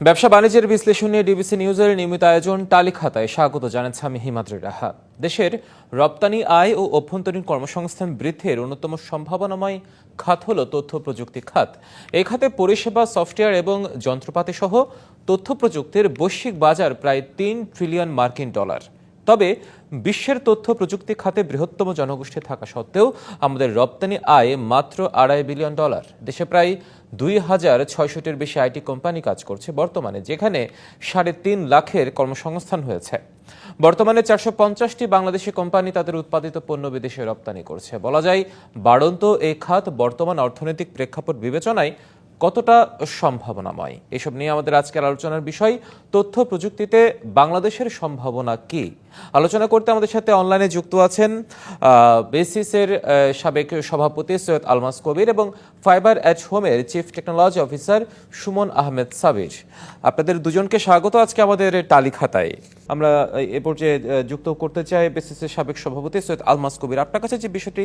ব্যবসা বাণিজ্যের বিশ্লেষণ ডিবিসি নিউজের নিয়মিত আয়োজন টালি খাতায় স্বাগত জানাচ্ছে আমি হিমাদ্রি রাহা। দেশের রপ্তানি, আয় ও অভ্যন্তরীণ কর্মসংস্থান বৃদ্ধির অন্যতম সম্ভাবনাময় খাত হল তথ্য প্রযুক্তি খাত। এই খাতে পরিষেবা, সফটওয়্যার এবং যন্ত্রপাতি সহ তথ্য প্রযুক্তির বৈশ্বিক বাজার প্রায় তিন ট্রিলিয়ন মার্কিন ডলার। তবে বিশ্বের তথ্য প্রযুক্তি খাতে বৃহত্তম জনগোষ্ঠী থাকা সত্ত্বেও আমাদের রপ্তানি আয় মাত্র আড়াই বিলিয়ন ডলার। দেশে প্রায় দুই হাজার ছয়শটির বেশি আইটি কোম্পানি কাজ করছে বর্তমানে, যেখানে সাড়ে তিন লাখের কর্মসংস্থান হয়েছে। বর্তমানে চারশো পঞ্চাশটি বাংলাদেশি কোম্পানি তাদের উৎপাদিত পণ্য বিদেশে রপ্তানি করছে। বলা যায়, বাড়ন্ত এই খাত বর্তমান অর্থনৈতিক প্রেক্ষাপট বিবেচনায় কতটা সম্ভাবনাময়? এসব নিয়ে আমাদের আজকের আলোচনার বিষয়, তথ্য প্রযুক্তিতে বাংলাদেশের সম্ভাবনা কি? আলোচনা করতে আমাদের সাথে অনলাইনে যুক্ত আছেন বেসিসের সাবেক সভাপতি সৈয়দ আলমাস কবির এবং ফাইবার অ্যাট হোমের chief technology officer Sumon Ahmed Sabir. আপনাদের দুজনকে স্বাগত আজকে আমাদের টালি খাতায় আমরা এ পর্যায়ে যুক্ত করতে চাই বেসিসের সাবেক সভাপতি সৈয়দ আলমাস কবির। আপনার কাছে যে বিষয়টি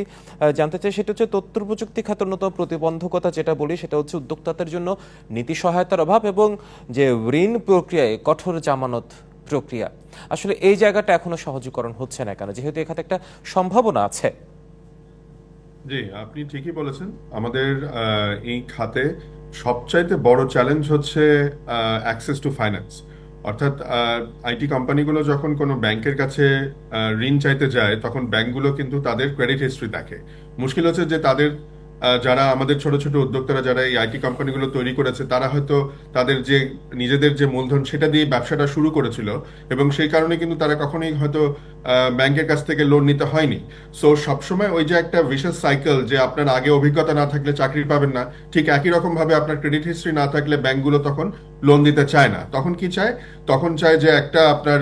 জানতে চাই সেটা হচ্ছে তথ্য প্রযুক্তি খাতের অন্যতম প্রতিবন্ধকতা যেটা বলি, সেটা হচ্ছে উদ্যোক্তাদের জন্য নীতি সহায়তার অভাব এবং যে ঋণ প্রক্রিয়ায় কঠোর জামানত প্রক্রিয়া। আসলে এই জায়গাটা এখনও সহজীকরণ হচ্ছে না কেন? যেহেতু এখানে একটা সম্ভাবনা আছে। জি, আপনি ঠিকই বলেছেন। আমাদের এই খাতে সবচাইতে বড় চ্যালেঞ্জ হচ্ছে অ্যাক্সেস টু ফাইন্যান্স অর্থাৎ আইটি কোম্পানিগুলো যখন কোনো ব্যাংকের কাছে ঋণ চাইতে যায়, তখন ব্যাংকগুলো কিন্তু তাদের ক্রেডিট হিস্ট্রি দেখে। মুশকিল হচ্ছে যে তাদের যারা আমাদের ছোট ছোট উদ্যোক্তারা যারা এই আইটি কোম্পানিগুলো তৈরি করেছে, তারা হয়তো তাদের যে, নিজেদের যে মূলধন সেটা দিয়ে ব্যবসাটা শুরু করেছিল এবং সেই কারণে কিন্তু তারা কখনোই হয়তো ব্যাংকের কাছ থেকে লোন নিতে হয়নি। সো সবসময় ওই যে একটা বিশেষ সাইকেল যে আপনার আগে অভিজ্ঞতা না থাকলে চাকরি পাবেন না, ঠিক একই রকম ভাবে আপনার ক্রেডিট হিস্ট্রি না থাকলে ব্যাংকগুলো তখন লোন দিতে চায় না। তখন কি চায়? তখন চায় যে একটা আপনার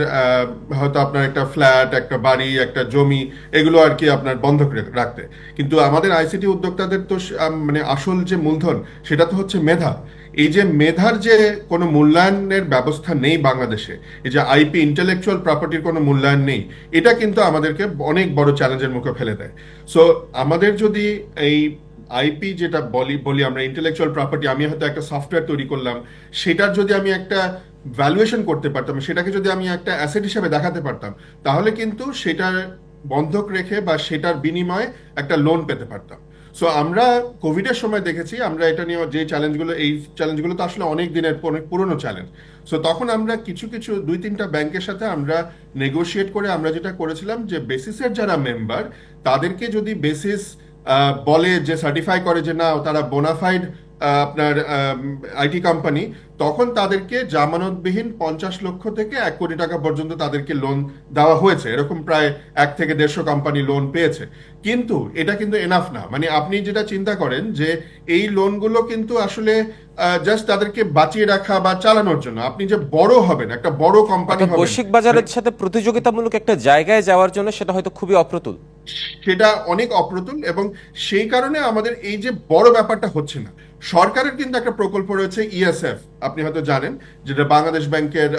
হয়তো আপনার একটা ফ্ল্যাট একটা বাড়ি, একটা জমি, এগুলো আর কি আপনার বন্ধক রে- রাখতে। কিন্তু আমাদের আইসিটি উদ্যোক্তাদের তো মানে আসল যে মূলধন, সেটা তো হচ্ছে মেধা। এই যে মেধার যে কোনো মূল্যায়নের ব্যবস্থা নেই বাংলাদেশে, এই যে আইপি ইন্টেলেকচুয়াল প্রপার্টির কোনো মূল্যায়ন নেই, এটা কিন্তু আমাদেরকে অনেক বড় চ্যালেঞ্জের মুখে ফেলে দেয়। সো আমাদের যদি এই আইপি যেটা বলি বলি আমরা ইন্টেলেকচুয়াল প্রপার্টি আমি হয়তো একটা সফটওয়্যার তৈরি করলাম, সেটার যদি আমি একটা ভ্যালুয়েশন করতে পারতাম, সেটাকে যদি আমি একটা অ্যাসেট হিসেবে দেখাতে পারতাম, তাহলে কিন্তু সেটার বন্ধক রেখে বা সেটার বিনিময়ে একটা লোন পেতে পারতাম। সো আমরা কোভিডের সময় দেখেছি, আমরা এটা নিয়ে যে চ্যালেঞ্জগুলো এই চ্যালেঞ্জগুলো তো আসলে অনেক দিনের অনেক পুরনো চ্যালেঞ্জ সো তখন আমরা কিছু কিছু, দুই, তিনটা ব্যাংকের সাথে আমরা নেগোশিয়েট করে আমরা যেটা করেছিলাম যে বেসিসের যারা মেম্বার তাদেরকে যদি বেসিস বলে যে সার্টিফাই করে যে না তারা বোনাফাইড আপনার আইটি কোম্পানি তখন তাদেরকে জামানতবিহীন পঞ্চাশ লক্ষ থেকে এক কোটি টাকা পর্যন্ত তাদেরকে লোন দেওয়া হয়েছে। এরকম প্রায় এক থেকে দেড়শো কোম্পানি লোন পেয়েছে। কিন্তু এটা কিন্তু এনাফ না। মানে আপনি যেটা চিন্তা করেন যে এই লোনগুলো কিন্তু আসলে জাস্ট তাদেরকে বাঁচিয়ে রাখা বা চালানোর জন্য। আপনি যে বড় হবেন একটা বড় কোম্পানি হবেন বৈশ্বিক বাজারের সাথে প্রতিযোগিতামূলক একটা জায়গায় যাওয়ার জন্য সেটা হয়তো খুবই অপ্রতুল। সেটা অনেক অপ্রতুল এবং সেই কারণে আমাদের এই যে বড় ব্যাপারটা হচ্ছে না। সরকারের কিন্তু একটা প্রকল্প রয়েছে ইএসএফ আপনি হয়তো জানেন, যেটা বাংলাদেশ ব্যাংকের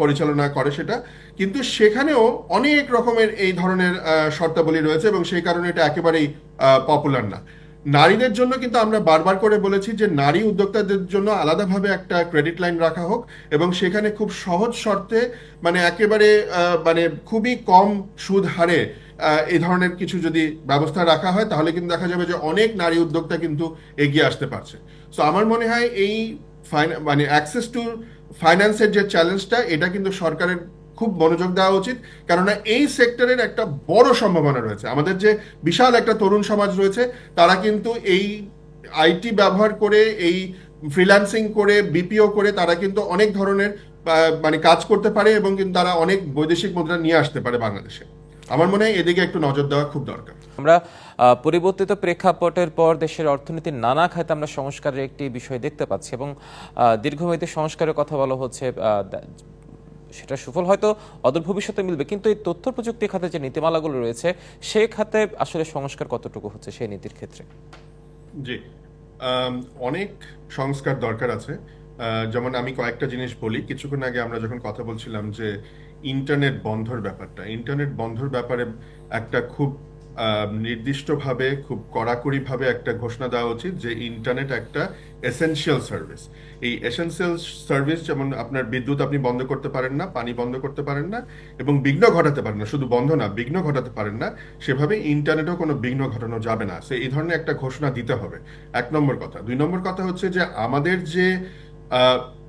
পরিচালনা করে সেটা। কিন্তু সেখানেও অনেক রকমের এই ধরনের শর্তাবলী রয়েছে এবং সেই কারণে এটা একেবারেই পপুলার না। নারীদের জন্য কিন্তু আমরা বারবার করে বলেছি যে নারী উদ্যোক্তাদের জন্য আলাদাভাবে একটা ক্রেডিট লাইন রাখা হোক এবং সেখানে খুব সহজ শর্তে মানে একেবারে মানে খুবই কম সুদ হারে এই ধরনের কিছু যদি ব্যবস্থা রাখা হয়, তাহলে কিন্তু দেখা যাবে যে অনেক নারী উদ্যোক্তা কিন্তু এগিয়ে আসতে পারছে। সো আমার মনে হয় এই মানে অ্যাক্সেস টু ফাইন্যান্সের যে চ্যালেঞ্জটা এটা কিন্তু সরকারের খুব মনোযোগ দেওয়া উচিত। কেননা এই সেক্টরের একটা বড় সম্ভাবনা রয়েছে। আমাদের যে বিশাল একটা তরুণ সমাজ রয়েছে, তারা কিন্তু এই আইটি ব্যবহার করে, এই ফ্রিল্যান্সিং করে বিপিও করে, তারা কিন্তু অনেক ধরনের মানে কাজ করতে পারে এবং কিন্তু তারা অনেক বৈদেশিক মুদ্রা নিয়ে আসতে পারে বাংলাদেশে। আমার মনে হয় এদিকে একটু নজর দেওয়া খুব দরকার। আমরা পরিবর্তিত প্রেক্ষাপটের পর দেশের অর্থনীতির নানা খাতে আমরা সংস্কারের একটি বিষয় দেখতে পাচ্ছি এবং দীর্ঘমেয়াদী সংস্কারের কথা বলা হচ্ছে সেটা সুফল হয়তো অদূর ভবিষ্যতে মিলবে কিন্তু এই তথ্য প্রযুক্তি খাতে যে নীতিমালাগুলো রয়েছে সেই খাতে আসলে সংস্কার কতটুকু হচ্ছে সেই নীতির ক্ষেত্রে? জি অনেক সংস্কার দরকার আছে। যেমন আমি কয়েকটা জিনিস বলি। কিছুক্ষণ আগে আমরা যখন কথা বলছিলাম যে ইন্টারনেট বন্ধর ব্যাপারটা। ইন্টারনেট বন্ধর ব্যাপারে একটা খুব নির্দিষ্টভাবে, খুব কড়াকড়িভাবে একটা ঘোষণা দেওয়া উচিত যে ইন্টারনেট একটা এসেনশিয়াল সার্ভিস এই এসেনশিয়াল সার্ভিস যেমন আপনার বিদ্যুৎ আপনি বন্ধ করতে পারেন না, পানি বন্ধ করতে পারেন না, এবং বিঘ্ন ঘটাতে পারেন না, শুধু বন্ধ না, বিঘ্ন ঘটাতে পারেন না, সেভাবে ইন্টারনেটেও কোনো বিঘ্ন ঘটানো যাবে না। সে এই ধরনের একটা ঘোষণা দিতে হবে। এক নম্বর কথা। দুই নম্বর কথা হচ্ছে যে আমাদের যে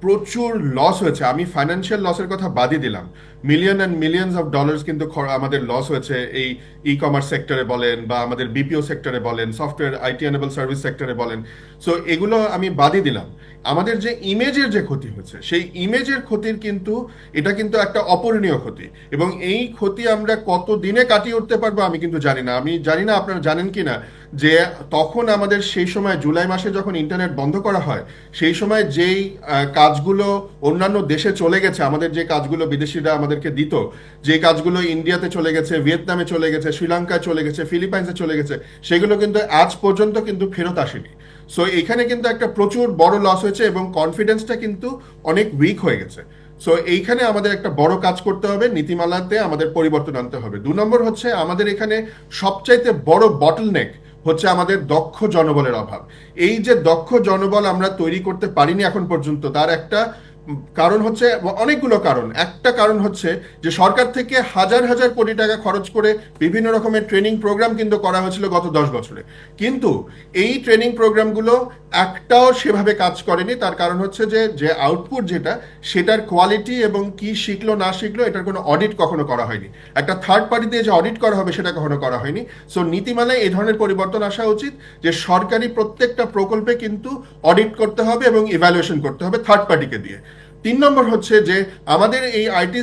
প্রচুর লস হয়েছে। আমি ফাইন্যান্সিয়াল লসের কথা বাদই দিলাম। Million and millions of dollars কিন্তু আমাদের লস হয়েছে এই ই কমার্স সেক্টরে বলেন বা আমাদের বিপিও সেক্টরে বলেন সফটওয়্যার আইটি এনেবল সার্ভিস সেক্টরে বলেন। সো এগুলো আমি বাদই দিলাম। আমাদের যে ইমেজের যে ক্ষতি হয়েছে সেই ইমেজের ক্ষতির কিন্তু এটা কিন্তু একটা অপূরণীয় ক্ষতি। এবং এই ক্ষতি আমরা কত দিনে কাটিয়ে উঠতে পারব আমি কিন্তু জানি না। আমি জানি না আপনারা জানেন কি না যে তখন আমাদের সেই সময় জুলাই মাসে যখন ইন্টারনেট বন্ধ করা হয় সেই সময় যেই আহ, কাজগুলো অন্যান্য দেশে চলে গেছে, আমাদের যে কাজগুলো বিদেশিরা আমাদেরকে দিত, যে কাজগুলো ইন্ডিয়াতে চলে গেছে, ভিয়েতনামে চলে গেছে, শ্রীলঙ্কায় চলে গেছে, ফিলিপাইন্সে চলে গেছে, সেগুলো কিন্তু আজ পর্যন্ত কিন্তু ফেরত আসেনি। সো এখানে কিন্তু একটা প্রচুর বড় লস হয়েছে এবং কনফিডেন্সটা কিন্তু অনেক উইক হয়ে গেছে। সো এইখানে আমাদের একটা বড় কাজ করতে হবে, নীতিমালাতে আমাদের পরিবর্তন আনতে হবে। দু নম্বর হচ্ছে আমাদের এখানে সবচাইতে বড় বটলনেক হচ্ছে আমাদের দক্ষ জনবলের অভাব। এই যে দক্ষ জনবল আমরা তৈরি করতে পারিনি এখন পর্যন্ত, তার একটা কারণ হচ্ছে, অনেকগুলো কারণ। একটা কারণ হচ্ছে যে সরকার থেকে হাজার হাজার কোটি টাকা খরচ করে বিভিন্ন রকমের ট্রেনিং প্রোগ্রাম কিন্তু করা হয়েছিল গত দশ বছরে। কিন্তু এই ট্রেনিং প্রোগ্রামগুলো একটাও সেভাবে কাজ করেনি। তার কারণ হচ্ছে যে যে আউটপুট যেটা, সেটার কোয়ালিটি এবং কি শিখলো, না শিখলো, এটার কোনো অডিট কখনো করা হয়নি। একটা থার্ড পার্টি দিয়ে যে অডিট করা হবে, সেটা কখনো করা হয়নি। সো নীতিমালায় এই ধরনের পরিবর্তন আসা উচিত যে সরকারি প্রত্যেকটা প্রকল্পে কিন্তু অডিট করতে হবে এবং ইভ্যালুয়েশন করতে হবে থার্ড পার্টিকে দিয়ে। তিন নম্বর হচ্ছে যে আমাদের এই আইটি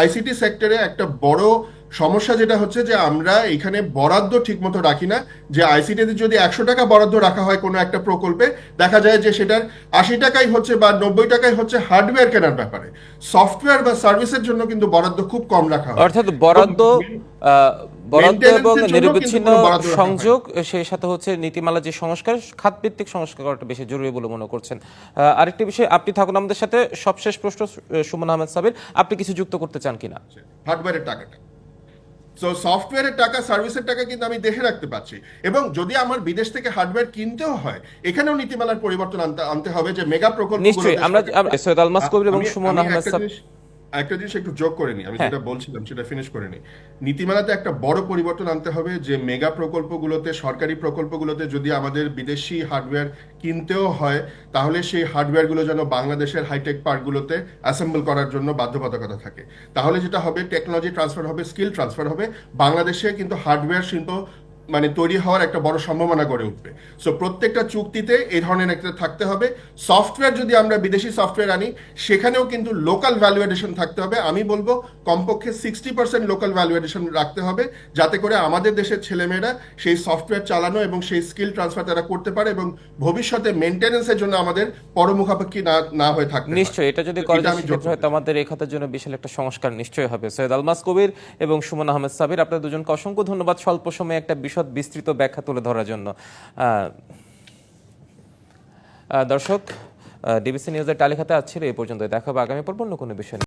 আইসিটি সেক্টরে একটা বড় সমস্যা যেটা হচ্ছে যে আমরা এখানে বরাদ্দ ঠিকমতো রাখি না। যে আইসিটিতে যদি একশো টাকা বরাদ্দ রাখা হয় কোনো একটা প্রকল্পে দেখা যায় যে সেটার আশি টাকাই হচ্ছে বা নব্বই টাকাই হচ্ছে হার্ডওয়্যার কেনার ব্যাপারে। সফটওয়্যার বা সার্ভিসের জন্য কিন্তু বরাদ্দ খুব কম রাখা হয়। অর্থাৎ বরাদ্দ বরাদ্দ এবং নিরবিচ্ছিন্ন। সংযোগ সেই সাথে হচ্ছে নীতিমালা যে সংস্কার খাতভিত্তিক সংস্কার করাটা বেশি জরুরি বলে মনে করছেন। আরেকটি বিষয় আপনি থাকুন আমাদের সাথে। সবশেষ প্রশ্ন সুমন আহমেদ সাবির আপনি কিছু যুক্ত করতে চান কিনা? হার্ডওয়্যারের টাকাটা। সো সফটওয়্যারের টাকা সার্ভিসের টাকা কিন্তু আমি দেখে রাখতে পারছি। এবং যদি আমার বিদেশ থেকে হার্ডওয়্যার কিনতেও হয় এখানেও নীতিমালার পরিবর্তন আনতে আনতে হবে যে মেগা প্রকল্প নিশ্চয়ই আমরা সৈয়দ আলমাস কবির এবং সুমন আহমেদ একটা জিনিস একটু যোগ করে নি আমি হ্যাঁ। যেটা বলছিলাম সেটা ফিনিশ করে নি। নীতিমালাতে একটা বড় পরিবর্তন আনতে হবে যে মেগা প্রকল্পগুলোতে সরকারি প্রকল্পগুলোতে যদি আমাদের বিদেশি হার্ডওয়্যার কিনতেও হয় তাহলে সেই হার্ডওয়্যারগুলো যেন বাংলাদেশের হাইটেক পার্কগুলোতে অ্যাসেম্বল করার জন্য বাধ্যবাধকতা থাকে। তাহলে যেটা হবে টেকনোলজি ট্রান্সফার হবে স্কিল ট্রান্সফার হবে। বাংলাদেশে কিন্তু হার্ডওয়্যার শিল্প মানে তৈরি হওয়ার একটা বড় সম্ভাবনা গড়ে উঠবে। সো প্রত্যেকটা চুক্তিতে এই ধরনের একটা থাকতে হবে। সফটওয়্যার যদি আমরা বিদেশি সফটওয়্যার আনি সেখানেও কিন্তু লোকাল ভ্যালু এডিশন থাকতে হবে। আমি বলব কমপক্ষে sixty percent local value addition রাখতে হবে যাতে করে আমাদের দেশের ছেলেমেয়েরা সেই সফটওয়্যার চালানো এবং সেই স্কিল ট্রান্সফার তারা করতে পারে এবং ভবিষ্যতে মেনটেন্যান্সের জন্য আমাদের পরমুখাপেক্ষি না না হয়ে হয়। নিশ্চয়ই এটা যদি করা যোগ আমাদের এই খাতের জন্য বিশাল একটা সংস্কার নিশ্চয়ই হবে। সৈয়দ আলমাস কবির এবং সুমন আহমেদ সাবির আপনাদের দুজনকে অসংখ্য ধন্যবাদ। স্বল্প সময়ে একটা বিশদ বিস্তৃত ব্যাখ্যা তুলে ধরার জন্য দর্শক ডিবিসি নিউজের তালিকাতে আজ এই পর্যন্ত দেখা হবে আগামী পর্ব, অন্য কোনো বিষয়।